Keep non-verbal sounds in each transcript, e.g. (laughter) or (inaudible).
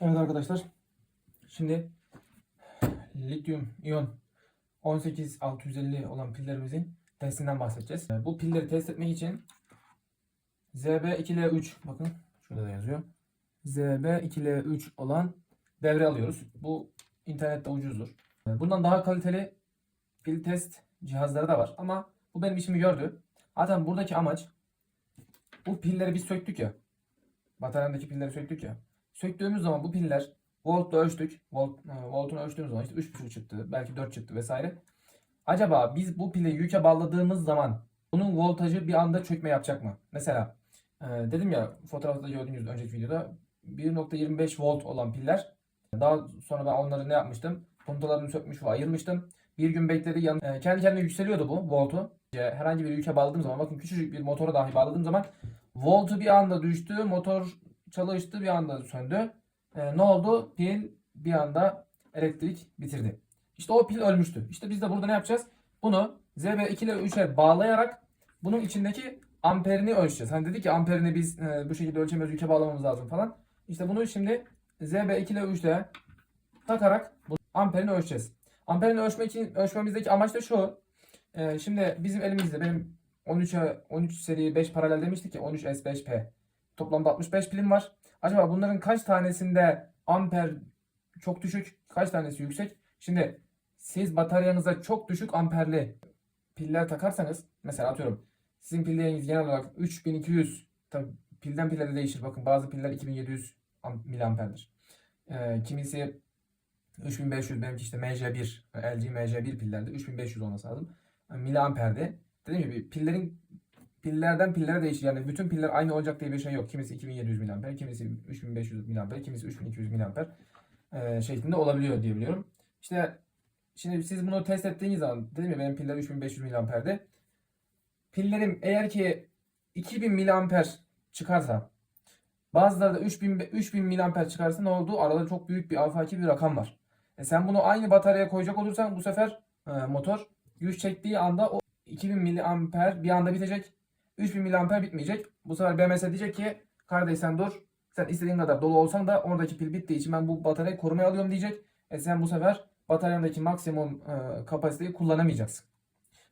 Evet arkadaşlar. Şimdi lityum iyon 18650 olan pillerimizin testinden bahsedeceğiz. Bu pilleri test etmek için ZB2L3 bakın şurada da yazıyor. ZB2L3 olan devre alıyoruz. Bu internette ucuzdur. Bundan daha kaliteli pil test cihazları da var ama bu benim işimi gördü. Zaten buradaki amaç bu pilleri biz söktük ya. Bataryamdaki pilleri söktük ya. Söktüğümüz zaman bu piller voltla ölçtük. Volt, e, voltunu ölçtüğümüz zaman işte 3.5 çıktı. Belki 4 çıktı vesaire. Acaba biz bu pili yüke bağladığımız zaman bunun voltajı bir anda çökme yapacak mı? Mesela e, dedim ya fotoğrafta gördüğünüz önceki videoda 1.25 volt olan piller. Daha sonra ben onları ne yapmıştım? Puntolarını sökmüş ve ayırmıştım. Bir gün bekledi. Yan, e, kendi kendine yükseliyordu bu voltu. Herhangi bir yüke bağladığım zaman bakın küçücük bir motora dahi bağladığım zaman voltu bir anda düştü. Motor çalıştı bir anda söndü. E, ne oldu? Pil bir anda elektrik bitirdi. İşte o pil ölmüştü. İşte biz de burada ne yapacağız? Bunu ZB2 ile 3'e bağlayarak bunun içindeki amperini ölçeceğiz. Hani dedik ki amperini biz e, bu şekilde ölçemiyoruz, yüke bağlamamız lazım falan. İşte bunu şimdi ZB2 ile 3'e takarak amperini ölçeceğiz. Amperini ölçmek için ölçmemizdeki amaç da şu. E, şimdi bizim elimizde benim 13'e 13 seri 5 paralel demiştik ki 13S5P. Toplamda 65 pilim var. Acaba bunların kaç tanesinde amper çok düşük, kaç tanesi yüksek? Şimdi siz bataryanıza çok düşük amperli piller takarsanız mesela atıyorum sizin pilleriniz genel olarak 3200 tabi pilden pille de değişir. Bakın bazı piller 2700 am- miliamperdir. Ee, kimisi 3500 benimki işte MJ1 LG MJ1 pillerde 3500 olması lazım. Yani miliamperdi. Dediğim gibi pillerin pillerden pillere değişir. Yani bütün piller aynı olacak diye bir şey yok. Kimisi 2700 miliamper, kimisi 3500 miliamper, kimisi 3200 miliamper e, şeklinde olabiliyor diye biliyorum. İşte şimdi siz bunu test ettiğiniz zaman dedim ya benim piller 3500 miliamperdi. Pillerim eğer ki 2000 miliamper çıkarsa bazıları da 3000 3000 miliamper çıkarsa ne oldu? Arada çok büyük bir afaki bir rakam var. E sen bunu aynı bataryaya koyacak olursan bu sefer e, motor güç çektiği anda o 2000 miliamper bir anda bitecek. 3000 miliamper bitmeyecek. Bu sefer BMS diyecek ki kardeş sen dur. Sen istediğin kadar dolu olsan da oradaki pil bittiği için ben bu bataryayı korumaya alıyorum diyecek. E sen bu sefer bataryandaki maksimum e, kapasiteyi kullanamayacaksın.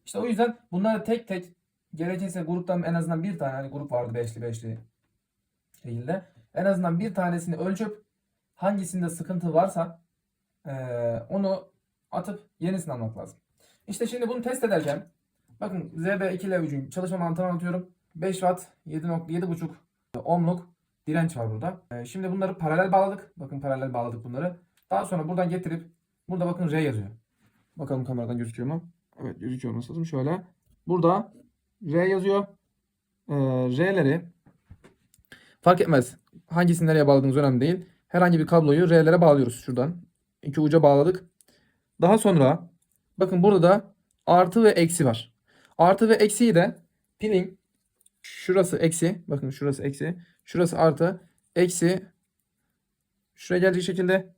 İşte o yüzden bunları tek tek gerekirse gruptan en azından bir tane hani grup vardı beşli beşli şekilde. En azından bir tanesini ölçüp hangisinde sıkıntı varsa e, onu atıp yenisini almak lazım. İşte şimdi bunu test ederken bakın ZB2 ile 3'ün çalışma mantığını anlatıyorum. 5 watt 7.7.5 ohmluk direnç var burada. E, şimdi bunları paralel bağladık. Bakın paralel bağladık bunları. Daha sonra buradan getirip burada bakın R yazıyor. Bakalım kameradan gözüküyor mu? Evet gözüküyor olması lazım. Şöyle. Burada R yazıyor. Ee, R'leri fark etmez. Hangisini nereye bağladığınız önemli değil. Herhangi bir kabloyu R'lere bağlıyoruz şuradan. İki uca bağladık. Daha sonra bakın burada da artı ve eksi var. Artı ve eksiyi de pilin şurası eksi. Bakın şurası eksi. Şurası artı. Eksi şuraya gelecek şekilde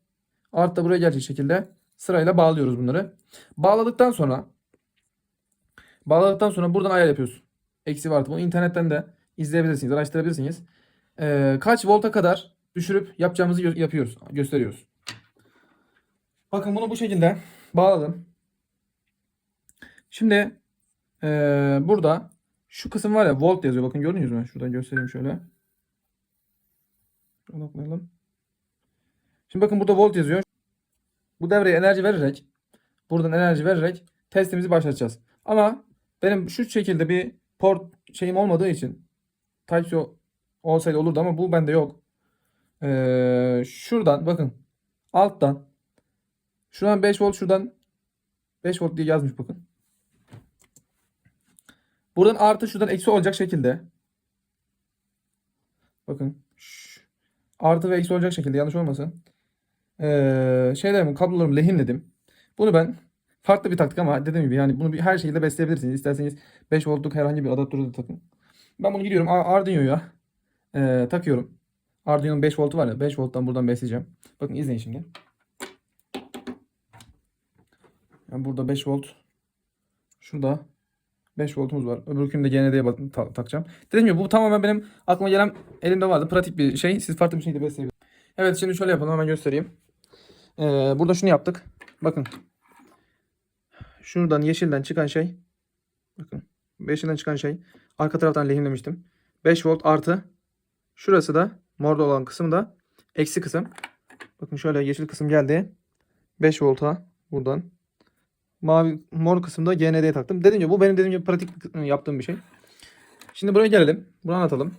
artı da buraya gelecek şekilde sırayla bağlıyoruz bunları. Bağladıktan sonra bağladıktan sonra buradan ayar yapıyoruz. Eksi ve artı. Bunu internetten de izleyebilirsiniz, araştırabilirsiniz. Ee, kaç volta kadar düşürüp yapacağımızı gö- yapıyoruz, gösteriyoruz. Bakın bunu bu şekilde bağladım. Şimdi ee, burada şu kısım var ya volt yazıyor. Bakın gördünüz mü? Şuradan göstereyim şöyle. Şuradan koyalım. Şimdi bakın burada volt yazıyor. Bu devreye enerji vererek buradan enerji vererek testimizi başlatacağız. Ama benim şu şekilde bir port şeyim olmadığı için Type-C olsaydı olurdu ama bu bende yok. Ee, şuradan bakın alttan şuradan 5 volt şuradan 5 volt diye yazmış bakın. Buradan artı şuradan eksi olacak şekilde. Bakın. Artı ve eksi olacak şekilde yanlış olmasın. Ee, şeylerimi kablolarımı lehimledim. Bunu ben farklı bir taktik ama dediğim gibi yani bunu bir her şekilde besleyebilirsiniz. İsterseniz 5 voltluk herhangi bir adaptörü de takın. Ben bunu gidiyorum Ar- Arduino'ya ee, takıyorum. Arduino'nun 5 voltu var ya 5 volttan buradan besleyeceğim. Bakın izleyin şimdi. Yani burada 5 volt. Şurada 5 voltumuz var. Öbürkünü de GND'ye takacağım. Dediğim gibi bu tamamen benim aklıma gelen elimde vardı. Pratik bir şey. Siz farklı bir şekilde besleyebilirsiniz. Evet şimdi şöyle yapalım hemen göstereyim. Ee, burada şunu yaptık. Bakın. Şuradan yeşilden çıkan şey. Bakın. Yeşilden çıkan şey. Arka taraftan lehimlemiştim. 5 volt artı. Şurası da morda olan kısım da eksi kısım. Bakın şöyle yeşil kısım geldi. 5 volta buradan. Mavi mor kısımda GND'ye taktım. Dediğim gibi bu benim dediğim gibi pratik yaptığım bir şey. Şimdi buraya gelelim. Bunu anlatalım.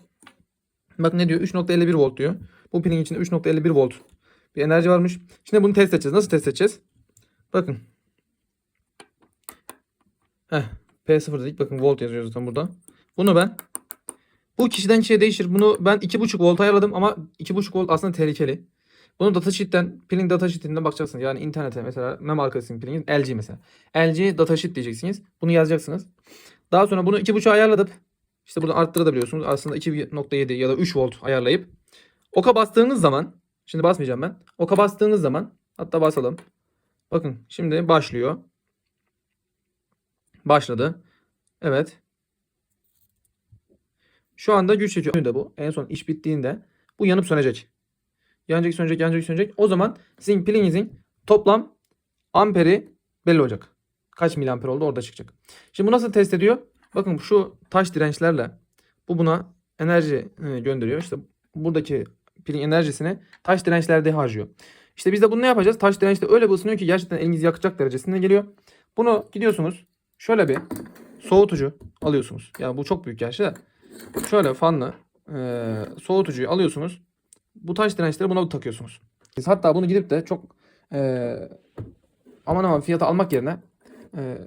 Bak ne diyor? 3.51 volt diyor. Bu pilin içinde 3.51 volt bir enerji varmış. Şimdi bunu test edeceğiz. Nasıl test edeceğiz? Bakın. Heh. P0 dedik. Bakın volt yazıyor zaten burada. Bunu ben bu kişiden kişiye değişir. Bunu ben 2.5 volt ayarladım ama 2.5 volt aslında tehlikeli. Bunu datasheet'ten, pilin datasheet'inden bakacaksınız. Yani internete mesela ne markasının piliniz? LG mesela. LG datasheet diyeceksiniz. Bunu yazacaksınız. Daha sonra bunu 2.5'a ayarladık. İşte burada arttırabiliyorsunuz. Aslında 2.7 ya da 3 volt ayarlayıp oka bastığınız zaman şimdi basmayacağım ben. Oka bastığınız zaman hatta basalım. Bakın şimdi başlıyor. Başladı. Evet. Şu anda güç çekiyor. de bu. En son iş bittiğinde bu yanıp sönecek. Yanacak sönecek yanacak sönecek. O zaman sizin pilinizin toplam amperi belli olacak. Kaç miliamper oldu orada çıkacak. Şimdi bu nasıl test ediyor? Bakın şu taş dirençlerle bu buna enerji e, gönderiyor. İşte buradaki pilin enerjisini taş dirençlerde harcıyor. İşte biz de bunu ne yapacağız? Taş dirençte öyle bir ısınıyor ki gerçekten elinizi yakacak derecesinde geliyor. Bunu gidiyorsunuz şöyle bir soğutucu alıyorsunuz. Yani bu çok büyük gerçi de. Şöyle fanlı e, soğutucuyu alıyorsunuz. Bu taş dirençleri buna takıyorsunuz. Siz hatta bunu gidip de çok e, aman aman fiyata almak yerine e,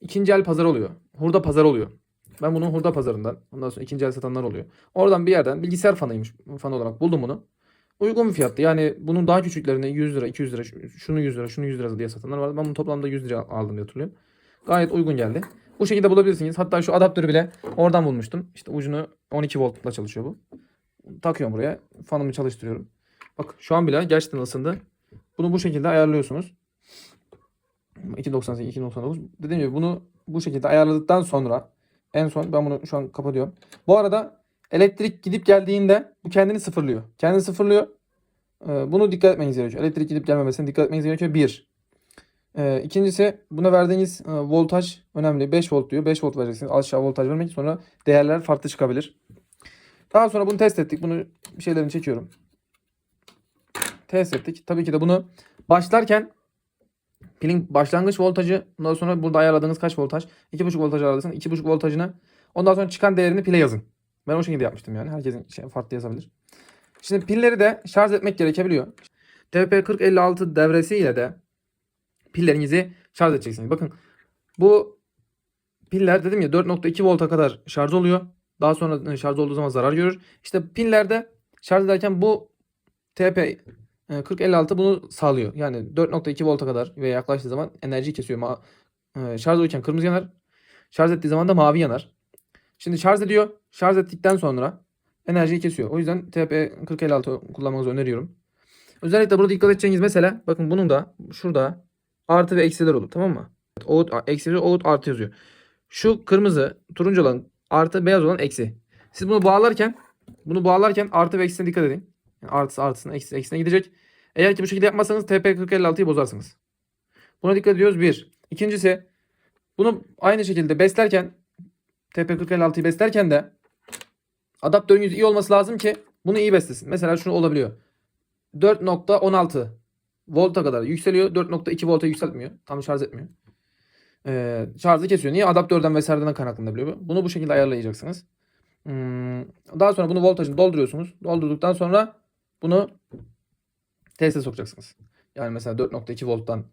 ikinci el pazar oluyor. Hurda pazar oluyor. Ben bunu hurda pazarından ondan sonra ikinci el satanlar oluyor. Oradan bir yerden bilgisayar fanıymış fan olarak buldum bunu. Uygun bir fiyattı. Yani bunun daha küçüklerini 100 lira, 200 lira, şunu 100 lira, şunu 100 lira diye satanlar var. Ben bunu toplamda 100 lira aldım diye hatırlıyorum. Gayet uygun geldi. Bu şekilde bulabilirsiniz. Hatta şu adaptörü bile oradan bulmuştum. İşte ucunu 12 voltla çalışıyor bu. Takıyorum buraya. Fanımı çalıştırıyorum. Bak şu an bile gerçekten ısındı. Bunu bu şekilde ayarlıyorsunuz. 2.98, 2.99. Dediğim gibi bunu bu şekilde ayarladıktan sonra en son ben bunu şu an kapatıyorum. Bu arada elektrik gidip geldiğinde bu kendini sıfırlıyor. Kendini sıfırlıyor. Ee, bunu dikkat etmeniz gerekiyor. Elektrik gidip gelmemesine dikkat etmeniz gerekiyor. Bir. Ee, ikincisi buna verdiğiniz e, voltaj önemli. 5 volt diyor. 5 volt vereceksiniz. Aşağı voltaj vermek sonra değerler farklı çıkabilir. Daha sonra bunu test ettik. Bunu bir şeylerini çekiyorum. Test ettik. Tabii ki de bunu başlarken pilin başlangıç voltajı ondan sonra burada ayarladığınız kaç voltaj? 2.5 voltaj ayarladıysanız 2.5 voltajını ondan sonra çıkan değerini pile yazın. Ben o şekilde yapmıştım yani. Herkesin şey farklı yazabilir. Şimdi pilleri de şarj etmek gerekebiliyor. TP4056 devresiyle de pillerinizi şarj edeceksiniz. Bakın bu piller dedim ya 4.2 volta kadar şarj oluyor. Daha sonra şarj olduğu zaman zarar görür. İşte pillerde şarj ederken bu TP 4056 bunu sağlıyor. Yani 4.2 volta kadar ve yaklaştığı zaman enerji kesiyor. E, şarj olurken kırmızı yanar. Şarj ettiği zaman da mavi yanar. Şimdi şarj ediyor. Şarj ettikten sonra enerjiyi kesiyor. O yüzden TP 4056 kullanmanızı öneriyorum. Özellikle burada dikkat edeceğiniz mesele bakın bunun da şurada artı ve eksiler olur tamam mı? Out, eksi out artı yazıyor. Şu kırmızı turuncu olan artı beyaz olan eksi. Siz bunu bağlarken bunu bağlarken artı ve eksisine dikkat edin. Yani artısı artısına eksi eksisine gidecek. Eğer ki bu şekilde yapmazsanız TP4056'yı bozarsınız. Buna dikkat ediyoruz. Bir. İkincisi bunu aynı şekilde beslerken TP4056'yı beslerken de adaptörünüz iyi olması lazım ki bunu iyi beslesin. Mesela şunu olabiliyor. 4.16 volta kadar yükseliyor. 4.2 volta yükseltmiyor. Tam şarj etmiyor. Ee, şarjı kesiyor. Niye? Adaptörden vesaireden kaynaklanabiliyor. Bunu bu şekilde ayarlayacaksınız. Hmm, daha sonra bunu voltajını dolduruyorsunuz. Doldurduktan sonra bunu teste sokacaksınız. Yani mesela 4.2 volttan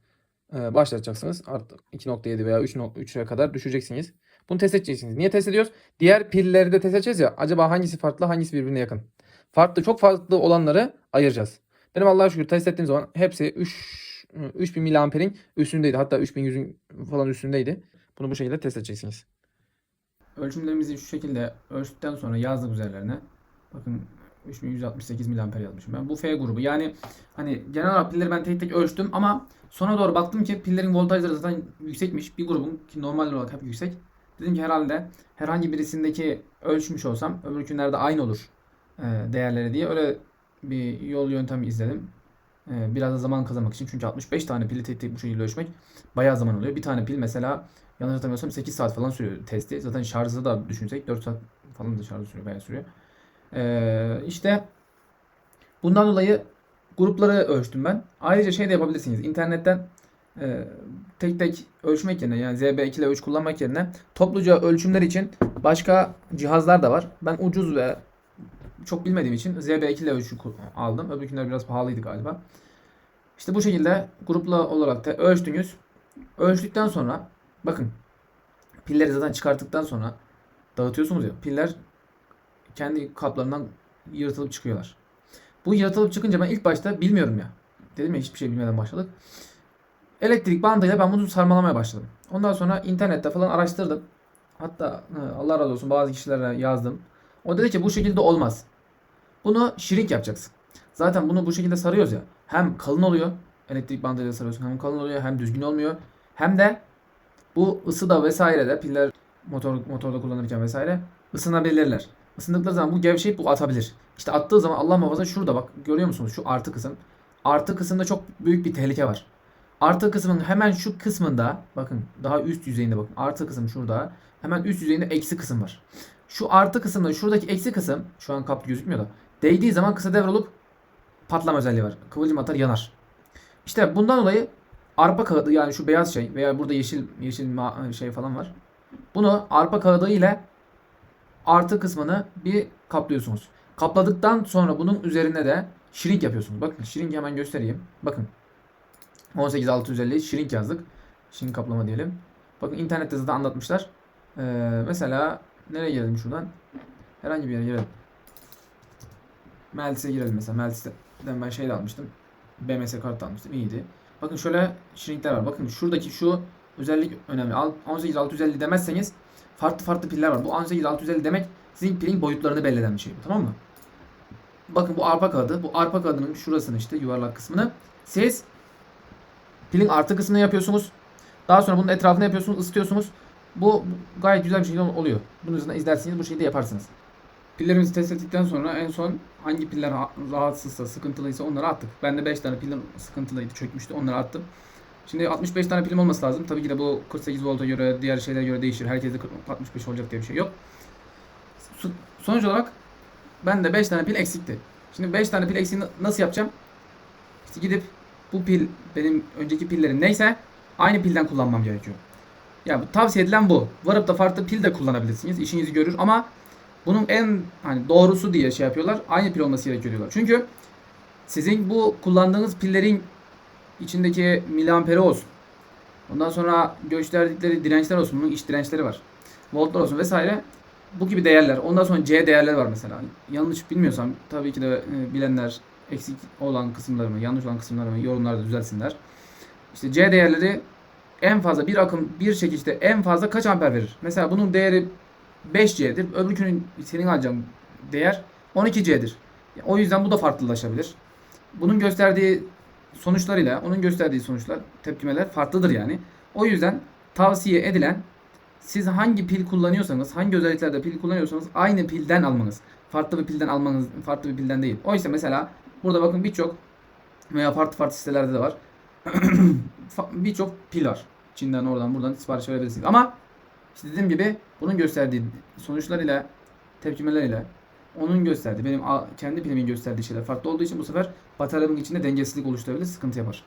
e, başlatacaksınız. Artık 2.7 veya 3.3'e kadar düşüreceksiniz. Bunu test edeceksiniz. Niye test ediyoruz? Diğer pilleri de test edeceğiz ya. Acaba hangisi farklı hangisi birbirine yakın? Farklı çok farklı olanları ayıracağız. Benim Allah'a şükür test ettiğim zaman hepsi 3 3000 miliamperin üstündeydi. Hatta 3100'ün falan üstündeydi. Bunu bu şekilde test edeceksiniz. Ölçümlerimizi şu şekilde ölçtükten sonra yazdık üzerlerine. Bakın 3168 miliamper yazmışım ben. Bu F grubu. Yani hani genel olarak pilleri ben tek tek ölçtüm ama sona doğru baktım ki pillerin voltajları zaten yüksekmiş. Bir grubun ki normal olarak hep yüksek. Dedim ki herhalde herhangi birisindeki ölçmüş olsam öbür günlerde aynı olur değerleri diye öyle bir yol yöntem izledim. Ee, biraz da zaman kazanmak için. Çünkü 65 tane pili tek tek bu şekilde ölçmek bayağı zaman oluyor. Bir tane pil mesela yanlış hatırlamıyorsam 8 saat falan sürüyor testi. Zaten şarjı da düşünsek 4 saat falan da şarjı sürüyor. Bayağı sürüyor. Ee, işte bundan dolayı grupları ölçtüm ben. Ayrıca şey de yapabilirsiniz. İnternetten e, tek tek ölçmek yerine yani ZB2 ile ölç kullanmak yerine topluca ölçümler için başka cihazlar da var. Ben ucuz ve çok bilmediğim için ZB2 ile ölçü aldım. Öbürküler biraz pahalıydı galiba. İşte bu şekilde grupla olarak da ölçtünüz. Ölçtükten sonra bakın pilleri zaten çıkarttıktan sonra dağıtıyorsunuz ya piller kendi kaplarından yırtılıp çıkıyorlar. Bu yırtılıp çıkınca ben ilk başta bilmiyorum ya. Dedim ya hiçbir şey bilmeden başladık. Elektrik bandıyla ben bunu sarmalamaya başladım. Ondan sonra internette falan araştırdım. Hatta e, Allah razı olsun bazı kişilere yazdım. O dedi ki bu şekilde olmaz. Bunu shrink yapacaksın. Zaten bunu bu şekilde sarıyoruz ya. Hem kalın oluyor. Elektrik bandıyla sarıyorsun. Hem kalın oluyor hem düzgün olmuyor. Hem de bu ısıda vesaire de piller motor, motorda kullanırken vesaire ısınabilirler. Isındıkları zaman bu gevşeyip bu atabilir. İşte attığı zaman Allah muhafaza şurada bak görüyor musunuz şu artı kısım. Artı kısımda çok büyük bir tehlike var. Artı kısmın hemen şu kısmında bakın daha üst yüzeyinde bakın artı kısım şurada. Hemen üst yüzeyinde eksi kısım var. Şu artı kısımda şuradaki eksi kısım şu an kap gözükmüyor da değdiği zaman kısa devre olup patlama özelliği var. Kıvılcım atar yanar. İşte bundan dolayı arpa kağıdı yani şu beyaz şey veya burada yeşil yeşil şey falan var. Bunu arpa kağıdı ile artı kısmını bir kaplıyorsunuz. Kapladıktan sonra bunun üzerine de shrink yapıyorsunuz. Bakın shrink hemen göstereyim. Bakın 18650 shrink yazdık. Shrink kaplama diyelim. Bakın internette zaten anlatmışlar. Ee, mesela nereye girelim şuradan? Herhangi bir yere girelim. Meltis'e girelim mesela. Meltis'ten ben şey almıştım. BMS kart almıştım. İyiydi. Bakın şöyle shrinkler var. Bakın şuradaki şu özellik önemli. Al- 18650 demezseniz farklı farklı piller var. Bu 18650 demek sizin pilin boyutlarını belli eden bir şey bu. Tamam mı? Bakın bu arpa kağıdı. Bu arpa kağıdının şurasını işte yuvarlak kısmını siz pilin artı kısmını yapıyorsunuz. Daha sonra bunun etrafını yapıyorsunuz, ısıtıyorsunuz. Bu gayet güzel bir şekilde oluyor. Bunun üzerine izlersiniz, bu şekilde yaparsınız. Pillerimizi test ettikten sonra en son hangi piller ha- rahatsızsa, sıkıntılıysa onları attık. Bende 5 tane pilim sıkıntılıydı, çökmüştü. Onları attım. Şimdi 65 tane pilim olması lazım. Tabii ki de bu 48 volta göre, diğer şeylere göre değişir. Herkeste 40 65 olacak diye bir şey yok. Sonuç olarak bende 5 tane pil eksikti. Şimdi 5 tane pil eksiğini nasıl yapacağım? İşte gidip bu pil benim önceki pillerim neyse aynı pilden kullanmam gerekiyor. Ya tavsiye edilen bu. Varıp da farklı pil de kullanabilirsiniz. İşinizi görür ama bunun en hani doğrusu diye şey yapıyorlar. Aynı pil olması gerekiyor diyorlar. Çünkü sizin bu kullandığınız pillerin içindeki miliamperi olsun. Ondan sonra gösterdikleri dirençler olsun. Bunun iç dirençleri var. Voltlar olsun vesaire. Bu gibi değerler. Ondan sonra C değerleri var mesela. Yanlış bilmiyorsam tabii ki de e, bilenler eksik olan kısımlarımı, yanlış olan kısımlarımı yorumlarda düzelsinler. İşte C değerleri en fazla bir akım bir çekişte en fazla kaç amper verir? Mesela bunun değeri 5C'dir. Öbürkünün senin alacağın değer 12C'dir. O yüzden bu da farklılaşabilir. Bunun gösterdiği sonuçlarıyla onun gösterdiği sonuçlar, tepkimeler farklıdır yani. O yüzden tavsiye edilen siz hangi pil kullanıyorsanız, hangi özelliklerde pil kullanıyorsanız aynı pilden almanız. Farklı bir pilden almanız, farklı bir pilden değil. Oysa mesela burada bakın birçok veya farklı farklı sitelerde de var. (clears throat) Birçok pil var. Çin'den oradan buradan sipariş verebilirsiniz. Ama işte dediğim gibi bunun gösterdiği sonuçlarıyla, tepkimeleriyle onun gösterdiği, benim kendi pilimin gösterdiği şeyler farklı olduğu için bu sefer bataryamın içinde dengesizlik oluşturabilir, sıkıntı yapar.